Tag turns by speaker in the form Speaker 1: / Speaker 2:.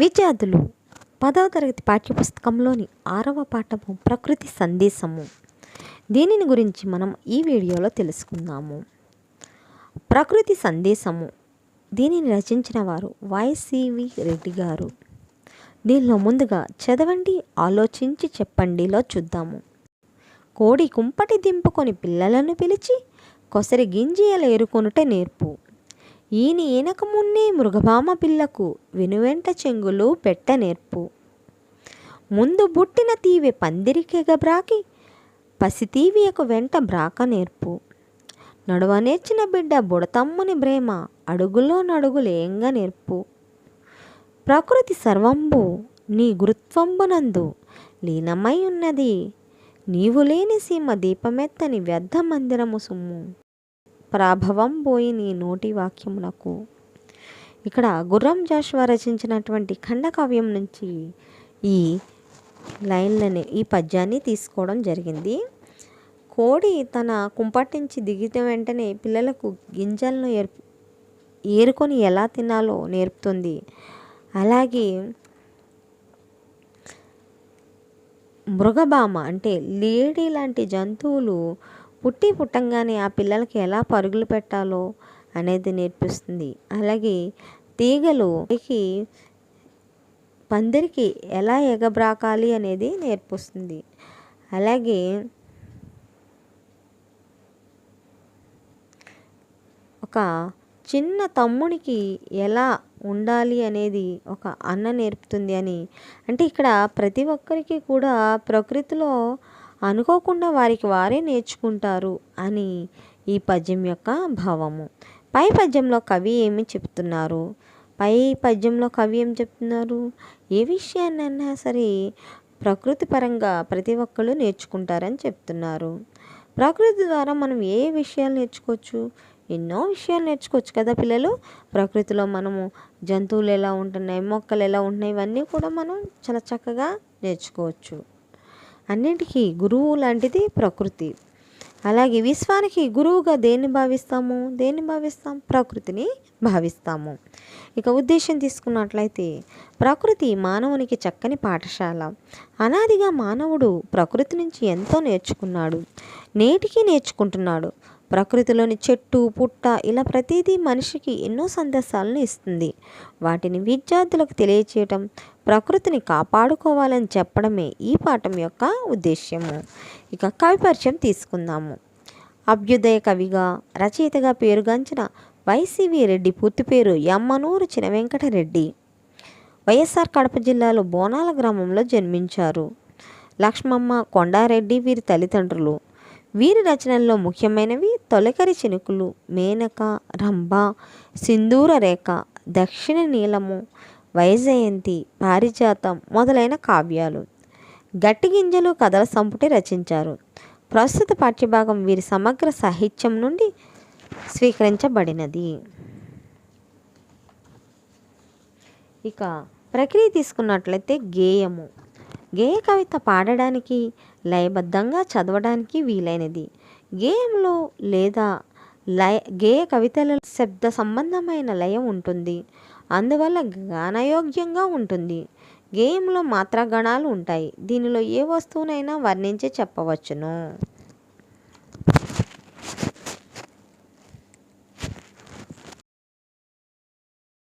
Speaker 1: విద్యార్థులు పదవ తరగతి పాఠ్యపుస్తకంలోని ఆరవ పాఠము ప్రకృతి సందేశము. దీనిని గురించి మనం ఈ వీడియోలో తెలుసుకుందాము. ప్రకృతి సందేశము. దీనిని రచించిన వారు వైసివి రెడ్డి గారు. దీనిలో ముందుగా చదవండి ఆలోచించి చెప్పండిలో చూద్దాము. కోడి కుంపటి దింపుకొని పిల్లలను పిలిచి కొసరి గింజలు ఏరుకొనుట నేర్పు. ఈని ఈనక మున్నే మృగభామ పిల్లకు వెనువెంట చెంగులు పెట్ట నేర్పు. ముందు బుట్టిన తీవె పందిరికెగబ్రాకి పసితీవియకు వెంట బ్రాక నేర్పు. నడువ నేర్చిన బిడ్డ బుడతమ్ముని ప్రేమ అడుగులో నడుగులేంగ నేర్పు. ప్రకృతి సర్వంబు నీ గురుత్వంబునందు లీనమై ఉన్నది. నీవు లేని సీమ దీపమెత్తని వ్యర్థ మందిరము సుమ్ము. ప్రాభవం పోయి నీ నోటి వాక్యములకు ఇక్కడ గుర్రం జాషువా రచించినటువంటి ఖండకావ్యం నుంచి ఈ లైన్లని ఈ పద్యాన్ని తీసుకోవడం జరిగింది. కోడి తన కుంపటి నుంచి దిగిన వెంటనే పిల్లలకు గింజలను ఏర్పు ఏరుకొని ఎలా తినాలో నేర్పుతుంది. అలాగే మృగభామ అంటే లేడీ లాంటి జంతువులు పుట్టి పుట్టంగానే ఆ పిల్లలకి ఎలా పరుగులు పెట్టాలో అనేది నేర్పిస్తుంది. అలాగే తీగలు పందిరికి ఎలా ఎగబ్రాకాలి అనేది నేర్పిస్తుంది. అలాగే ఒక చిన్న తమ్మునికి ఎలా ఉండాలి అనేది ఒక అన్న నేర్పుతుంది అని. అంటే ఇక్కడ ప్రతి ఒక్కరికి కూడా ప్రకృతిలో అనుకోకుండా వారికి వారే నేర్చుకుంటారు అని ఈ పద్యం యొక్క భావము. పై పద్యంలో కవి ఏమి చెప్తున్నారు? పై పద్యంలో కవి ఏం చెప్తున్నారు? ఏ విషయాన్నైనా సరే ప్రకృతి పరంగా ప్రతి ఒక్కళ్ళు నేర్చుకుంటారని చెప్తున్నారు. ప్రకృతి ద్వారా మనం ఏ విషయాలు నేర్చుకోవచ్చు? ఎన్నో విషయాలు నేర్చుకోవచ్చు కదా పిల్లలు. ప్రకృతిలో మనము జంతువులు ఎలా ఉంటున్నాయి మొక్కలు ఎలా ఉంటున్నాయి ఇవన్నీ కూడా మనం చాలా చక్కగా నేర్చుకోవచ్చు. అన్నింటికీ గురువు లాంటిది ప్రకృతి. అలాగే విశ్వానికి గురువుగా దేన్ని భావిస్తాము? దేన్ని భావిస్తాం? ప్రకృతిని భావిస్తాము. ఇక ఉద్దేశం తీసుకున్నట్లయితే ప్రకృతి మానవునికి చక్కని పాఠశాల. అనాదిగా మానవుడు ప్రకృతి నుంచి ఎంతో నేర్చుకున్నాడు. నేటికి నేర్చుకుంటున్నాడు. ప్రకృతిలోని చెట్టు పుట్ట ఇలా ప్రతిదీ మనిషికి ఎన్నో సందేశాలను ఇస్తుంది. వాటిని విద్యార్థులకు తెలియచేయటం ప్రకృతిని కాపాడుకోవాలని చెప్పడమే ఈ పాఠం యొక్క ఉద్దేశ్యము. ఇక కవి పరిచయం తీసుకుందాము. అభ్యుదయ కవిగా రచయితగా పేరుగాంచిన వైసివి రెడ్డి పూర్తి పేరు యమ్మనూరు చినవెంకటరెడ్డి. వైఎస్ఆర్ కడప జిల్లాలో బోనాల గ్రామంలో జన్మించారు. లక్ష్మమ్మ కొండారెడ్డి వీరి తల్లిదండ్రులు. వీరి రచనల్లో ముఖ్యమైనవి తొలకరి చినుకులు మేనక రంభ సింధూర రేఖ దక్షిణ నీలము వైజయంతి పారిజాతం మొదలైన కావ్యాలు. గట్టి గింజలు కథల సంపుటి రచించారు. ప్రస్తుత పాఠ్యభాగం వీరి సమగ్ర సాహిత్యం నుండి స్వీకరించబడినది. ఇక ప్రక్రియ తీసుకున్నట్లయితే గేయము. గేయ కవిత పాడడానికి లయబద్ధంగా చదవడానికి వీలైనది. గేయంలో లేదా లయ గేయ కవితల శబ్ద సంబంధమైన లయం ఉంటుంది. అందువల్ల గానయోగ్యంగా ఉంటుంది. గేయంలో మాత్ర గణాలు ఉంటాయి. దీనిలో ఏ వస్తువునైనా వర్ణించి చెప్పవచ్చును.